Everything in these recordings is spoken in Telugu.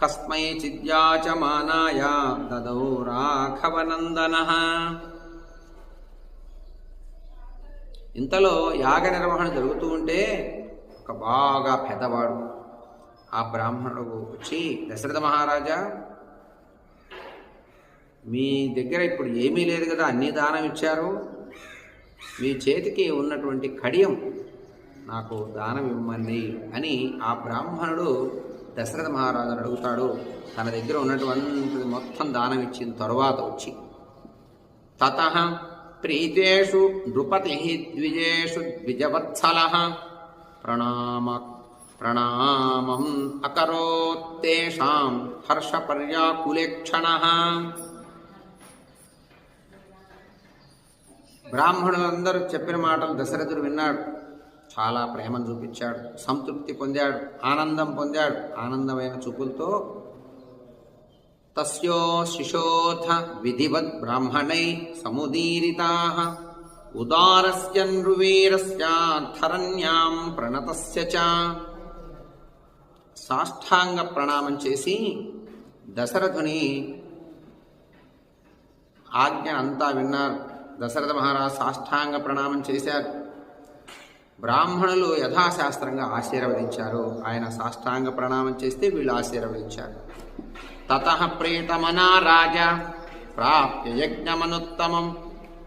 కస్మై చిద్యాచమానాయ దదౌ రాఘవనందన. ఇంతలో యాగ నిర్వహణ జరుగుతూ ఉంటే ఒక బాగా పెద్దవాడు ఆ బ్రాహ్మణుడు వచ్చి దశరథ మహారాజా మీ దగ్గర ఇప్పుడు ఏమీ లేదు కదా అన్ని దానం ఇచ్చారు. మీ చేతికి ఉన్నటువంటి కడియం నాకు దానం ఇవ్వండి అని ఆ బ్రాహ్మణుడు దశరథ మహారాజును అడుగుతాడు తన దగ్గర ఉన్నటువంటిది మొత్తం దానం ఇచ్చిన తరువాత వచ్చి తత ప్రీతేషు నృపతి ద్విజేషు ద్విజవత్సల ప్రణామ ప్రణామం అకరోత్తేషాం హర్షపర్యాకులేక్షణ. బ్రాహ్మణులందరూ చెప్పిన మాటలు దశరథుడు విన్నాడు. చాలా ప్రేమను చూపించాడు. సంతృప్తి పొందాడు. ఆనందం పొందాడు. ఆనందమైన చూపులతో తస్యో శిశోథ విధివద్ బ్రాహ్మణై సముదీరితా ఉదారస్య నృవీరస్యాధరణ్యాం ప్రణతస్య చ. సాష్టాంగ ప్రణామం చేసి దశరథుని ఆజ్ఞ అంతా విన్నారు. దశరథ మహారాజ్ సాష్టాంగ ప్రణామం చేశారు. బ్రాహ్మణులు యథాశాస్త్రంగా ఆశీర్వదించారు. ఆయన సాష్టాంగ ప్రణామం చేస్తే వీళ్ళు ఆశీర్వదించారు. తత ప్రీతమనా రాజా ప్రాప్య యజ్ఞమనుత్తమం.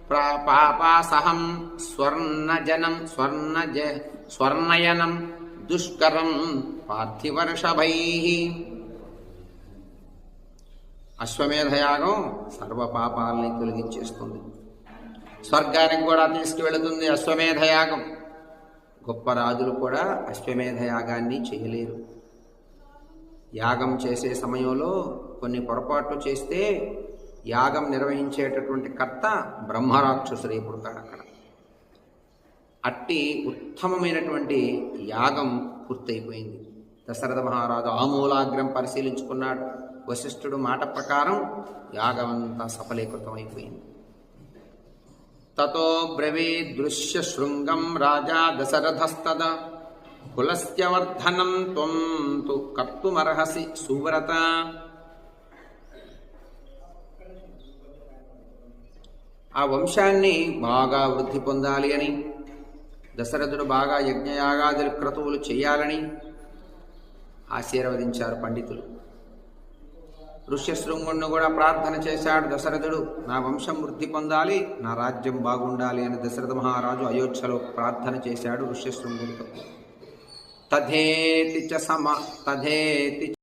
ప్రా- పాపాసహం స్వర్ణజనం స్వర్ణజ స్వర్ణయనం దుష్కరం పార్థివర్షభై. అశ్వమేధయాగం సర్వ పాపాలని తొలగించేస్తుంది. స్వర్గానికి కూడా తీసుకువెళుతుంది అశ్వమేధయాగం. గొప్ప రాజులు కూడా అశ్వమేధ యాగాన్ని చేయలేరు. యాగం చేసే సమయంలో కొన్ని పొరపాట్లు చేస్తే యాగం నిర్వహించేటటువంటి కర్త బ్రహ్మరాక్షసుడే పుడతాడు అక్కడ. అట్టి ఉత్తమమైనటువంటి యాగం పూర్తయిపోయింది. దశరథ మహారాజు ఆమూలాగ్రం పరిశీలించుకున్నాడు. వశిష్ఠుడు మాట ప్రకారం యాగం అంతా సఫలీకృతం అయిపోయింది తతో బ్రవీదృశ్య శృంగం రాజా దశరథస్తద. కులస్య వర్ధనం త్వం తు కర్తుమర్హసి సువ్రత. ఆ వంశాన్ని బాగా వృద్ధి పొందాలి అని దశరథుడు బాగా యజ్ఞయాగాదులు క్రతువులు చేయాలని ఆశీర్వదించారు పండితులు. ఋష్యశృంగుణ్ణి కూడా ప్రార్థన చేశాడు దశరథుడు. నా వంశం వృద్ధి పొందాలి నా రాజ్యం బాగుండాలి అని దశరథ మహారాజు అయోధ్యలో ప్రార్థన చేశాడు ఋష్యశృంగుడితో తథేతి చ సమ తథేతి